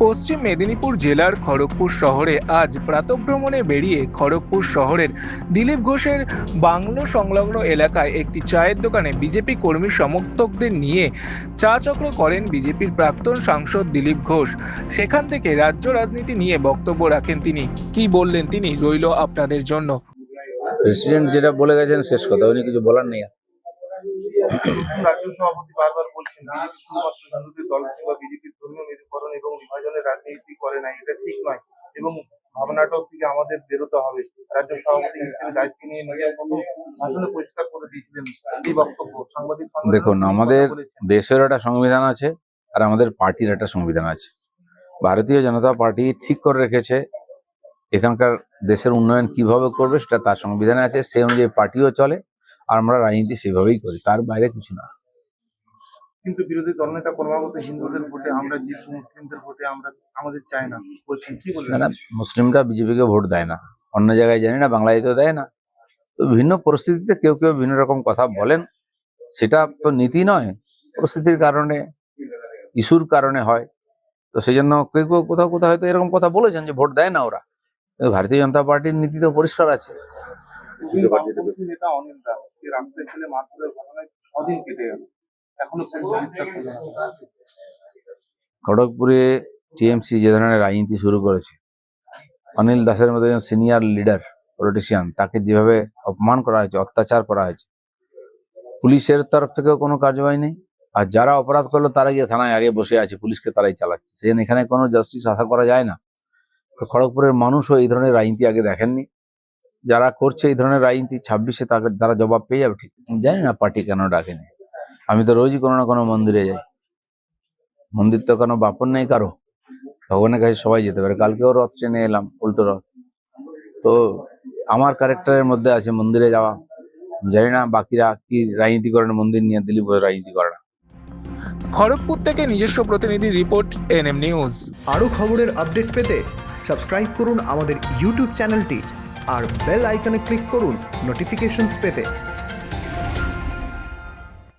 পশ্চিম মেদিনীপুর জেলার খড়গপুর শহরে আজ প্রাতভ্রমণে বেরিয়ে খড়গপুর শহরের দিলীপ ঘোষের বাংলো সংলগ্ন এলাকায় একটি চায়ের দোকানে বিজেপি কর্মী সমর্থকদের নিয়ে চা চক্র করেন বিজেপির প্রাক্তন সাংসদ দিলীপ ঘোষ। সেখান থেকে রাজ্য রাজনীতি নিয়ে বক্তব্য রাখেন তিনি। কি বললেন তিনি? রইল আপনাদের জন্য। প্রেসিডেন্ট যেটা বলে গেছেন শেষ কথা। উনি কিছু বলার নেই রাজ্য সভাপতি বারবার বলছেন শুধুমাত্র হিন্দুদের দল কিংবা বিজেপির ধর্মীয় মেরুকরণ এবং বিভাজনের রাজনীতি করে না এটা ঠিক নয় এবং ভাবনাটাও থেকে আমাদের বেরোতে হবে? রাজ্য সভাপতি হিসেবে দায়িত্ব নিয়ে নিজের প্রথম ভাষণে পরিষ্কার করে দিয়েছিলেন এই বক্তব্য? সাংবাদিক দেখুন আমাদের দেশের একটা সংবিধান আছে আর আমাদের পার্টির একটা সংবিধান আছে। ভারতীয় জনতা পার্টি ঠিক করে রেখেছে এখানকার দেশের উন্নয়ন কীভাবে করবে সেটা তার সংবিধানে আছে সে অনুযায়ী পার্টিও চলে আর আমরা রাজনীতি সেভাবেই করি তার বাইরে কিছু না। কিন্তু বিরোধী দলনেতা ক্রমাগত হিন্দুদের ভোটে আমরা জিতবো মুসলিমদের ভোটে আমরা আমাদের চাই না। বলছেন কি বলবেন না মুসলিমরা বিজেপিকে ভোট দেয় না। অন্য জায়গায় জানি না বাংলায় তো দেয় না। তো বিভিন্ন পরিস্থিতিতে কেউ কেউ বিভিন্ন রকম কথা বলেন। সেটা তো নীতি নয়। পরিস্থিতির কারণে ইস্যুর কারণে হয়। তো সেই জন্য কেউ কেউ কোথাও কোথাও হয়তো এরকম কথা বলেছেন যে ভোট দেয় না ওরা। ভারতীয় জনতা পার্টির নীতি তো পরিষ্কার আছে। নেতা অনিল দাস যে রাস্তায় ছেলে মারধরের ঘটনায় ছদিন কেটে গেল। না। খড়গপুরে টিএমসি যে ধরনের রাজনীতি শুরু করেছে অনিল দাসের মতো একজন সিনিয়র লিডার পলিটিশিয়ান তাকে যেভাবে অপমান করা হয়েছে অত্যাচার করা হয়েছে পুলিশের তরফ থেকেও কোনো কার্যবাহী নেই। আর যারা অপরাধ করল তারা গিয়ে থানায় আগে বসে আছে পুলিশকে তারাই চালাচ্ছে। সেজন্য এখানে কোনো জাস্টিস আশা করা যায় না। তো খড়গপুরের মানুষও এই ধরনের রাজনীতি আগে দেখেননি। যারা করছে এই ধরনের রাজনীতি ছাব্বিশে তাকে তারা জবাব পেয়ে যাবে। ঠিক জানি না পার্টি কেন ডাকেনি। আমি তো রোজই কোনো না কোনো মন্দিরে যাই। মন্দির তো কোনো বাপন নেই কারও। ভগবানের কাছে সবাই যেতে পারে। কালকেও রথ ট্রেনে এলাম উল্টো রথ। তো আমার ক্যারেক্টারের মধ্যে আছে মন্দিরে যাওয়া। জানি না বাকিরা কি রাজনীতি করে না মন্দির নিয়ে দিলীপ রাজনীতি করে না। খড়গপুর থেকে নিজস্ব প্রতিনিধি রিপোর্ট এন এনএম নিউজ। আরও খবরের আপডেট পেতে সাবস্ক্রাইব করুন আমাদের ইউটিউব চ্যানেলটি আর বেল আইকনে ক্লিক করুন নোটিফিকেশনস পেতে।